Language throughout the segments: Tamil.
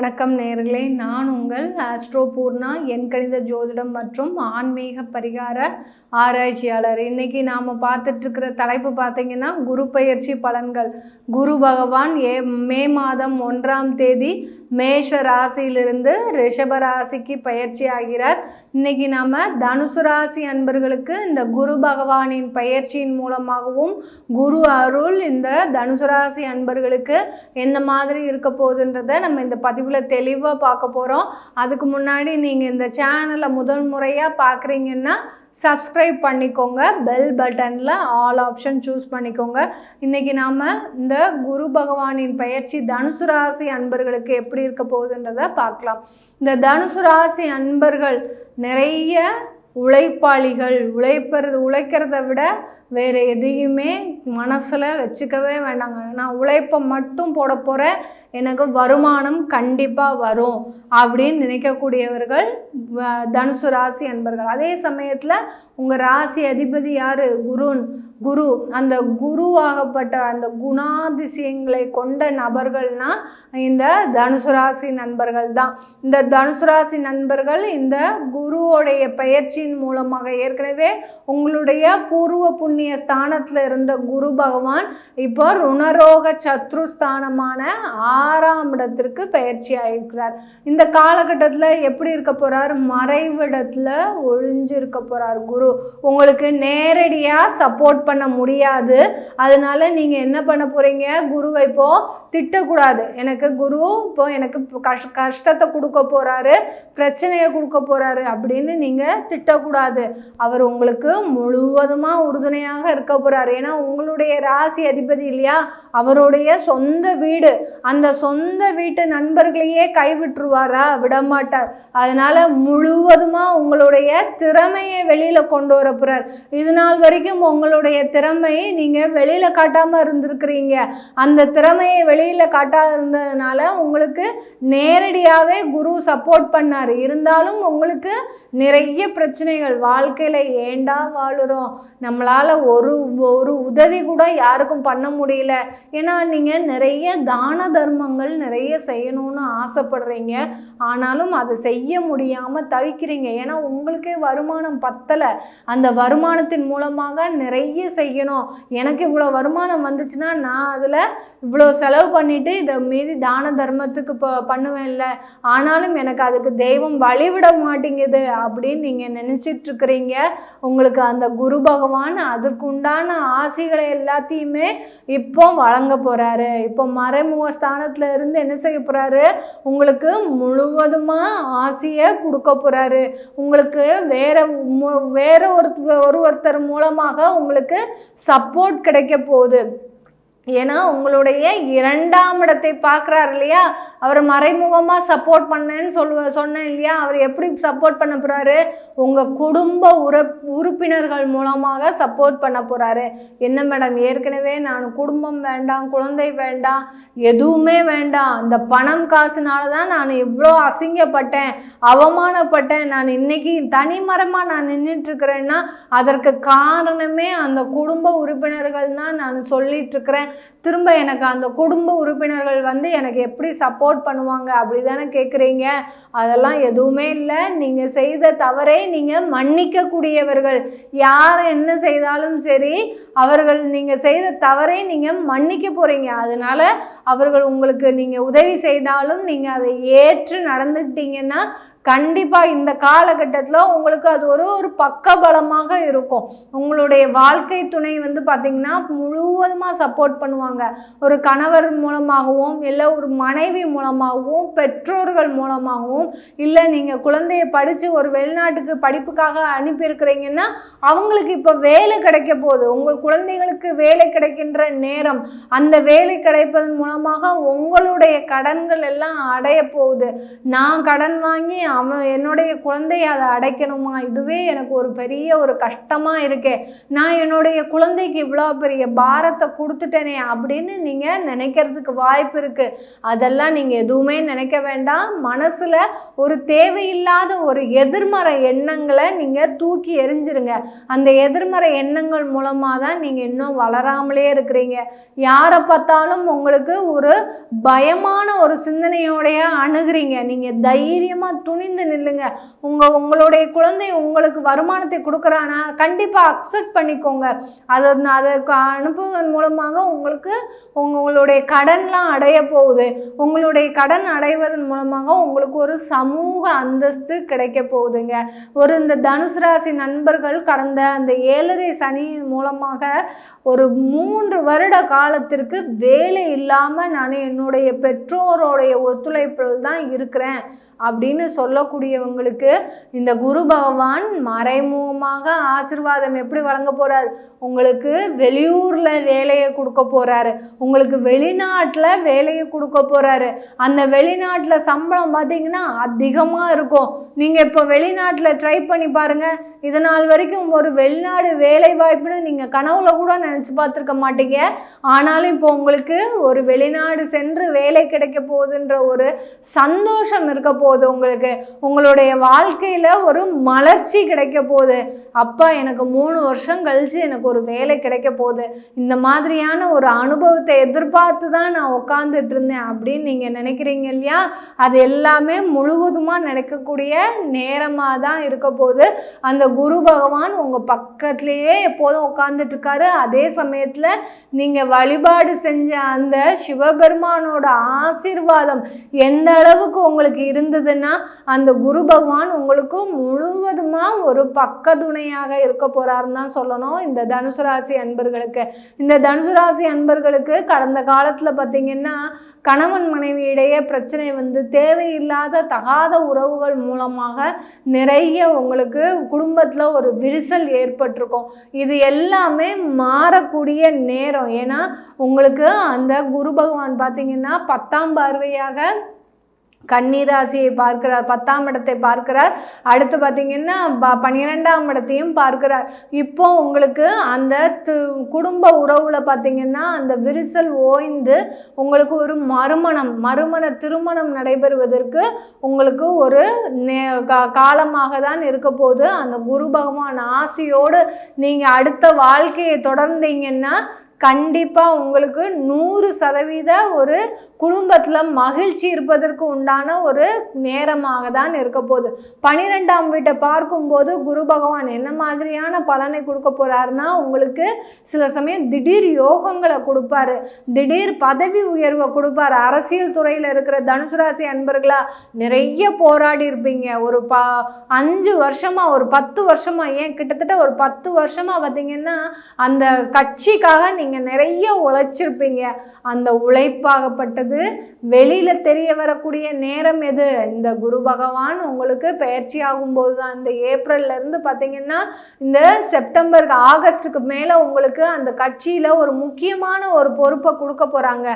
வணக்கம் நேர்களே. நான் உங்கள் ஆஸ்ட்ரோ பூர்ணா. என் கணித ஜோதிடம் மற்றும் ஆன்மீக பரிகார ஆராய்ச்சியாளர். இன்னைக்கு நாம் பார்த்துட்ருக்கிற தலைப்பு பார்த்தீங்கன்னா குரு பயிற்சி பலன்கள். குரு பகவான் ஏ மே மாதம் ஒன்றாம் தேதி மேஷ ராசியிலிருந்து ரிஷப ராசிக்கு பயிற்சி ஆகிறார். இன்னைக்கு நாம் தனுசு ராசி அன்பர்களுக்கு இந்த குரு பகவானின் பயிற்சியின் மூலமாகவும் குரு அருள் இந்த தனுசு ராசி அன்பர்களுக்கு எந்த மாதிரி இருக்க போகுதுன்றதை நம்ம இந்த பதிவில் தெளிவாக பார்க்க போகிறோம் அதுக்கு முன்னாடி நீங்கள் இந்த சேனலை முதல் முறையாக பார்க்குறீங்கன்னா சப்ஸ்கிரைப் பண்ணிக்கோங்க. பெல் பட்டனில் ஆல் ஆப்ஷன் சூஸ் பண்ணிக்கோங்க. இன்றைக்கி நாம் இந்த குரு பகவானின் பயிற்சி தனுசு ராசி அன்பர்களுக்கு எப்படி இருக்க போகுதுன்றதை பார்க்கலாம். இந்த தனுசு ராசி அன்பர்கள் நிறைய உழைப்பாளிகள் உழைப்பறது உழைக்கிறத விட வேறு எதையுமே மனசில் வச்சுக்கவே வேண்டாங்க. நான் உழைப்பை மட்டும் போட போகிறேன் எனக்கு வருமானம் கண்டிப்பாக வரும் அப்படின்னு நினைக்கக்கூடியவர்கள் தனுசு ராசி என்பர்கள் அதே சமயத்தில் உங்கள் ராசி அதிபதி யார்? குருன். குரு அந்த குருவாகப்பட்ட அந்த குணாதிசயங்களை கொண்ட நபர்கள்னால் இந்த தனுசு ராசி நண்பர்கள் தான். இந்த தனுசு ராசி நண்பர்கள் இந்த குருவோடைய பயிற்சியின் மூலமாக ஏற்கனவே உங்களுடைய பூர்வ புண்ணிய ஸ்தானத்தில் இருந்த குரு பகவான் இப்போ ருணரோக சத்ரு ஸ்தானமான ஆறாம் இடத்திற்கு பயிற்சி ஆகியிருக்கிறார் இந்த காலகட்டத்தில் எப்படி இருக்க போகிறார் மறைவிடத்தில் ஒழிஞ்சிருக்க இருக்க குரு. உங்களுக்கு நேரடியாக சப்போர்ட் பண்ண முடியாது. அதனால நீங்கள் என்ன பண்ண போகிறீங்க குருவை இப்போ திட்டக்கூடாது. எனக்கு குரு இப்போ எனக்கு இப்போ கஷ் கஷ்டத்தை கொடுக்க போகிறாரு பிரச்சனையை கொடுக்க போகிறாரு அப்படின்னு நீங்கள் திட்டக்கூடாது. அவர் உங்களுக்கு முழுவதுமாக உறுதுணையாக இருக்க போகிறார் ஏன்னா உங்களுடைய ராசி அதிபதி இல்லையா? அவருடைய சொந்த வீடு. அந்த சொந்த வீட்டு நண்பர்களையே கைவிட்டுருவாரா? விடமாட்டார். அதனால் முழுவதுமாக உங்களுடைய திறமையை வெளியில் கொண்டு வர போகிறார் இது நாள் வரைக்கும் உங்களுடைய திறமையை நீங்கள் வெளியில் காட்டாமல் இருந்திருக்கிறீங்க. அந்த திறமையை வெளியில் காட்டாத இருந்ததுனால உங்களுக்கு நேரடியாகவே குரு சப்போர்ட் பண்ணார். இருந்தாலும் உங்களுக்கு நிறைய பிரச்சனைகள். வாழ்க்கையில் ஏண்டா வாழுறோம்? நம்மளால் ஒரு ஒரு உதவி கூட யாருக்கும் பண்ண முடியல. ஏன்னா நீங்கள் நிறைய தான தர்மங்கள் நிறைய செய்யணும்னு ஆசைப்படுறீங்க. ஆனாலும் அதை செய்ய முடியாமல் தவிக்கிறீங்க. ஏன்னா உங்களுக்கே வருமானம் பத்தலை. அந்த வருமானத்தின் மூலமாக நிறைய செய்யணும். எனக்கு இவ்வளோ வருமானம் வந்துச்சுன்னா நான் அதில் இவ்வளோ செலவு பண்ணிட்டு இதை மீறி தான தர்மத்துக்கு இப்போ பண்ணுவேன்ல. ஆனாலும் எனக்கு அதுக்கு தெய்வம் வழிவிட மாட்டேங்குது அப்படின்னு நீங்கள் நினச்சிட்டுருக்குறீங்க உங்களுக்கு அந்த குரு பகவான் அதற்குண்டான ஆசைகளை எல்லாத்தையுமே இப்போ வழங்க போகிறாரு இப்போ மறைமுக ஸ்தானத்தில் இருந்து என்ன செய்ய போகிறாரு உங்களுக்கு முழுவதுமாக ஆசையை கொடுக்க போகிறாரு உங்களுக்கு வேற மு- வேற ஒரு ஒரு ஒருத்தர் மூலமாக உங்களுக்கு சப்போர்ட் கிடைக்க போகுது. ஏன்னா உங்களுடைய இரண்டாம் இடத்தை பார்க்குறாரு இல்லையா? அவர் மறைமுகமாக சப்போர்ட் பண்ணேன்னு சொல்லுவ சொன்னேன் இல்லையா? அவர் எப்படி சப்போர்ட் பண்ண போகிறாரு உங்கள் குடும்ப உற உறுப்பினர்கள் மூலமாக சப்போர்ட் பண்ண போகிறாரு என்ன மேடம் ஏற்கனவே நான் குடும்பம் வேண்டாம் குழந்தை வேண்டாம் எதுவுமே வேண்டாம். இந்த பணம் காசுனால தான் நான் இவ்வளோ அசிங்கப்பட்டேன் அவமானப்பட்டேன். நான் இன்னைக்கு தனிமரமாக நான் நின்றுட்டுருக்கிறேன்னா அதற்கு காரணமே அந்த குடும்ப உறுப்பினர்கள் தான் நான் சொல்லிட்டுருக்கிறேன். திரும்ப எனக்கு அந்த குடும்ப உறுப்பினர்கள் வந்து எனக்கு எப்படி சப்போர்ட் பண்ணுவாங்க அப்படி தானே கேட்குறீங்க அதெல்லாம் எதுவுமே இல்லை. நீங்கள் செய்த தவறை நீங்கள் மன்னிக்கக்கூடியவர்கள். யார் என்ன செய்தாலும் சரி அவர்கள் நீங்கள் செய்த தவறை நீங்கள் மன்னிக்க போகிறீங்க அதனால் அவர்கள் உங்களுக்கு நீங்கள் உதவி செய்தாலும் நீங்கள் அதை ஏற்று நடந்துக்கிட்டீங்கன்னா கண்டிப்பாக இந்த காலகட்டத்தில் உங்களுக்கு அது ஒரு ஒரு பக்க பலமாக இருக்கும். உங்களுடைய வாழ்க்கை துணை வந்து பார்த்திங்கன்னா முழுவதுமாக சப்போர்ட் பண்ணுவாங்க. ஒரு கணவர் மூலமாகவும் இல்லை ஒரு மனைவி மூலமாகவும் பெற்றோர்கள் மூலமாகவும் இல்லை நீங்கள் குழந்தைய படித்து ஒரு வெளிநாட்டுக்கு படிப்புக்காக அனுப்பியிருக்கிறீங்கன்னா அவங்களுக்கு இப்போ வேலை கிடைக்க போகுது. உங்கள் குழந்தைகளுக்கு வேலை கிடைக்கின்ற நேரம் அந்த வேலை கிடைப்பதன் மூலமாக உங்களுடைய கடன்கள் எல்லாம் அடைய போகுது. நான் கடன் வாங்கி அவன் என்னுடைய குழந்தைய அதை அடைக்கணுமா? இதுவே எனக்கு ஒரு பெரிய ஒரு கஷ்டமாக இருக்கே. நான் என்னுடைய குழந்தைக்கு இவ்வளோ பெரிய பாரத்தை கொடுத்துட்டேனே அப்படின்னு நீங்கள் நினைக்கிறதுக்கு வாய்ப்பு இருக்குது அதெல்லாம் நீங்கள் எதுவுமே நினைக்க வேண்டாம். மனசில் ஒரு தேவையில்லாத ஒரு எதிர்மறை எண்ணங்களை நீங்கள் தூக்கி எறிஞ்சிருங்க. அந்த எதிர்மறை எண்ணங்கள் மூலமாக தான் நீங்கள் இன்னும் வளராமலே இருக்கிறீங்க. யாரை பார்த்தாலும் உங்களுக்கு ஒரு பயமான ஒரு சிந்தனையோடைய அணுகிறீங்க. நீங்கள் தைரியமாக துணி துணிந்து நில்லுங்க. உங்கள் உங்களுடைய குழந்தை உங்களுக்கு வருமானத்தை கொடுக்குறானா கண்டிப்பாக அக்செப்ட் பண்ணிக்கோங்க. அதை அதை அனுப்புவதன் மூலமாக உங்களுக்கு உங்களுடைய கடன்லாம் அடைய போகுது. உங்களுடைய கடன் அடைவதன் மூலமாக உங்களுக்கு ஒரு சமூக அந்தஸ்து கிடைக்க போகுதுங்க. ஒரு இந்த தனுசு ராசி நண்பர்கள் கடந்த அந்த ஏழரை சனி மூலமாக ஒரு மூன்று வருட காலத்திற்கு வேலை இல்லாமல் நான் என்னுடைய பெற்றோருடைய ஒத்துழைப்பில் தான் இருக்கிறேன். அப்படின்னு சொல்லக்கூடியவங்களுக்கு இந்த குரு பகவான் மறைமுகமாக ஆசிர்வாதம் எப்படி வழங்க போகிறார் உங்களுக்கு வெளியூரில் வேலையை கொடுக்க போகிறாரு உங்களுக்கு வெளிநாட்டில் வேலையை கொடுக்க போகிறாரு அந்த வெளிநாட்டில் சம்பளம் பார்த்தீங்கன்னா அதிகமாக இருக்கும். நீங்கள் இப்போ வெளிநாட்டில் ட்ரை பண்ணி பாருங்கள் இது நாள் வரைக்கும் ஒரு வெளிநாடு வேலை வாய்ப்புன்னு நீங்கள் கனவுல கூட நினச்சி பார்த்துருக்க மாட்டீங்க. ஆனாலும் இப்போ உங்களுக்கு ஒரு வெளிநாடு சென்று வேலை கிடைக்க போகுதுன்ற ஒரு சந்தோஷம் இருக்க போகுது உங்களுக்கு. உங்களுடைய வாழ்க்கையில் ஒரு மலர்ச்சி கிடைக்க போகுது. அப்பா எனக்கு மூணு வருஷம் கழிச்சு எனக்கு ஒரு வேலை கிடைக்க போகுது. இந்த மாதிரியான ஒரு அனுபவத்தை எதிர்பார்த்து தான் நான் உட்காந்துட்டு இருந்தேன் அப்படின்னு நீங்கள் நினைக்கிறீங்க இல்லையா? அது எல்லாமே முழுவதுமாக நடக்கக்கூடிய நேரமாக தான் இருக்க போகுது. அந்த குரு பகவான் உங்கள் பக்கத்துலேயே எப்போதும் உட்காந்துட்டு இருக்காரு. அதே சமயத்தில் நீங்கள் வழிபாடு செஞ்ச அந்த சிவபெருமானோட ஆசீர்வாதம் எந்த அளவுக்கு உங்களுக்கு இருந்ததுன்னா அந்த குரு பகவான் உங்களுக்கு முழுவதுமாக ஒரு பக்கதுணையாக இருக்க போறாருன்னு தான் சொல்லணும். இந்த தனுசு ராசி அன்பர்களுக்கு. இந்த தனுசு ராசி அன்பர்களுக்கு கடந்த காலத்தில் பார்த்திங்கன்னா கணவன் மனைவி இடையே பிரச்சனை வந்து தேவையில்லாத தகாத உறவுகள் மூலமாக நிறைய உங்களுக்கு குடும்பத்தில் ஒரு விரிசல் ஏற்பட்டிருக்கும். இது எல்லாமே மாறக்கூடிய நேரம். ஏன்னா உங்களுக்கு அந்த குரு பகவான் பார்த்திங்கன்னா பத்தாம் பார்வையாக கன்னிராசியை பார்க்கிறார். பத்தாம் இடத்தை பார்க்கிறார். அடுத்து பார்த்தீங்கன்னா ப பன்னிரெண்டாம் இடத்தையும் பார்க்கிறார். இப்போ உங்களுக்கு அந்த து குடும்ப உறவில் பார்த்தீங்கன்னா அந்த விரிசல் ஓய்ந்து உங்களுக்கு ஒரு மறுமணம் மறுமண திருமணம் நடைபெறுவதற்கு உங்களுக்கு ஒரு நே காலமாக தான் இருக்க போது அந்த குரு பகவான் ஆசையோடு நீங்கள் அடுத்த வாழ்க்கையை தொடர்ந்தீங்கன்னா கண்டிப்பாக உங்களுக்கு நூறு சதவீத ஒரு குடும்பத்தில் மகிழ்ச்சி இருப்பதற்கு உண்டான ஒரு நேரமாக தான் இருக்க போகுது. பனிரெண்டாம் வீட்டை பார்க்கும்போது குரு பகவான் என்ன மாதிரியான பலனை கொடுக்க போகிறாருன்னா உங்களுக்கு சில சமயம் திடீர் யோகங்களை கொடுப்பாரு. திடீர் பதவி உயர்வை கொடுப்பாரு. அரசியல் துறையில் இருக்கிற தனுசு ராசி அன்பர்களா நிறைய போராடி இருப்பீங்க. ஒரு ப அஞ்சு வருஷமாக ஒரு பத்து வருஷமாக ஏன் கிட்டத்தட்ட ஒரு பத்து வருஷமாக பார்த்தீங்கன்னா அந்த கட்சிக்காக நீங்கள் நிறைய உழைச்சிருப்பீங்க. அந்த உழைப்பாகப்பட்டது வெளியில் தெரிய வரக்கூடிய நேரம் எது? இந்த குரு பகவான் உங்களுக்கு பயிற்சி ஆகும்போது தான். இந்த ஏப்ரல்ல இருந்து பார்த்தீங்கன்னா இந்த செப்டம்பருக்கு ஆகஸ்ட்டுக்கு மேலே உங்களுக்கு அந்த கட்சியில் ஒரு முக்கியமான ஒரு பொறுப்பை கொடுக்க போகிறாங்க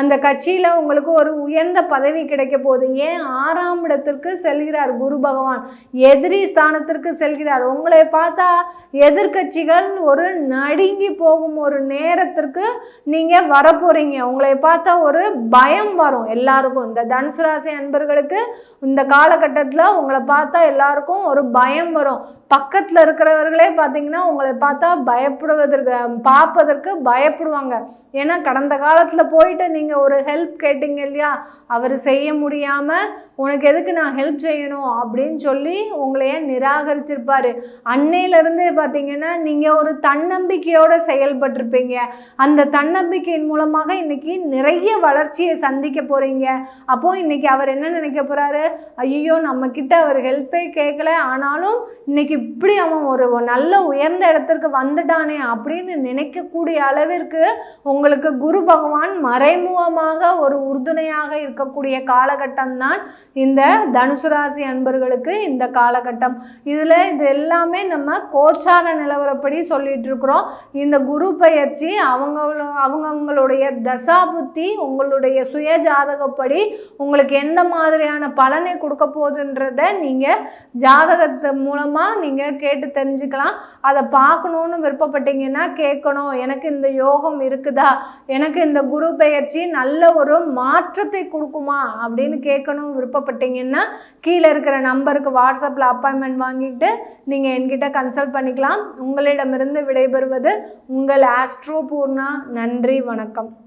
அந்த கட்சியில் உங்களுக்கு ஒரு உயர்ந்த பதவி கிடைக்க போகுது. ஏன் ஆறாம் இடத்திற்கு செல்கிறார் குரு பகவான்? எதிரி ஸ்தானத்திற்கு செல்கிறார். உங்களை பார்த்தா எதிர்க்கட்சிகள் ஒரு நடுங்கி போகும் ஒரு நேரத்திற்கு நீங்கள் வரப்போகிறீங்க உங்களை பார்த்தா ஒரு பயம் வரும் எல்லாருக்கும். இந்த தனுசு ராசி அன்பர்களுக்கு இந்த காலகட்டத்தில் உங்களை பார்த்தா எல்லாருக்கும் ஒரு பயம் வரும். பக்கத்தில் இருக்கிறவர்களே பார்த்தீங்கன்னா உங்களை பார்த்தா பயப்படுவதற்கு பார்ப்பதற்கு பயப்படுவாங்க. ஏன்னா கடந்த காலத்தில் போயிட்டு நீங்கள் ஒரு ஹெல்ப் கேட்டீங்க இல்லையா? அவர் செய்ய முடியாமல் உனக்கு எதுக்கு நான் ஹெல்ப் செய்யணும்? அப்படின்னு சொல்லி உங்களைய நிராகரிச்சிருப்பார். அன்னையிலேருந்து பார்த்தீங்கன்னா நீங்கள் ஒரு தன்னம்பிக்கையோடு செயல்பட்டிருப்பீங்க. அந்த தன்னம்பிக்கையின் மூலமாக இன்னைக்கு நிறைய வளர்ச்சியை சந்திக்க போகிறீங்க அப்போது இன்றைக்கி அவர் என்ன நினைக்க போகிறாரு ஐயோ நம்மக்கிட்ட அவர் ஹெல்ப்பே கேட்கல ஆனாலும் இன்றைக்கி இப்படி அவன் ஒரு நல்ல உயர்ந்த இடத்திற்கு வந்துட்டானே அப்படின்னு நினைக்கக்கூடிய அளவிற்கு உங்களுக்கு குரு பகவான் மறைமுகமாக ஒரு உறுதுணையாக இருக்கக்கூடிய காலகட்டம் தான் இந்த தனுசு ராசி அன்பர்களுக்கு இந்த காலகட்டம். இதில் இது எல்லாமே நம்ம கோச்சார நிலவரப்படி சொல்லிட்டு இருக்கிறோம். இந்த குரு பயிற்சி அவங்களோ அவங்கவுங்களுடைய தசா புத்தி உங்களுடைய சுய ஜாதகப்படி உங்களுக்கு எந்த மாதிரியான பலனை கொடுக்க போகுதுன்றத நீங்கள் ஜாதகத்து மூலமாக நீங்கள் நீங்கள் கேட்டு தெரிஞ்சுக்கலாம். அதை பார்க்கணுன்னு விருப்பப்பட்டீங்கன்னா கேட்கணும். எனக்கு இந்த யோகம் இருக்குதா? எனக்கு இந்த குரு பெயர்ச்சி நல்ல ஒரு மாற்றத்தை கொடுக்குமா? அப்படின்னு கேட்கணும். விருப்பப்பட்டீங்கன்னா கீழே இருக்கிற நம்பருக்கு வாட்ஸ்அப்பில் அப்பாயின்மெண்ட் வாங்கிட்டு நீங்கள் என்கிட்ட கன்சல்ட் பண்ணிக்கலாம். உங்களிடமிருந்து விடைபெறுவது உங்கள் ஆஸ்ட்ரோ பூர்ணா. நன்றி வணக்கம்.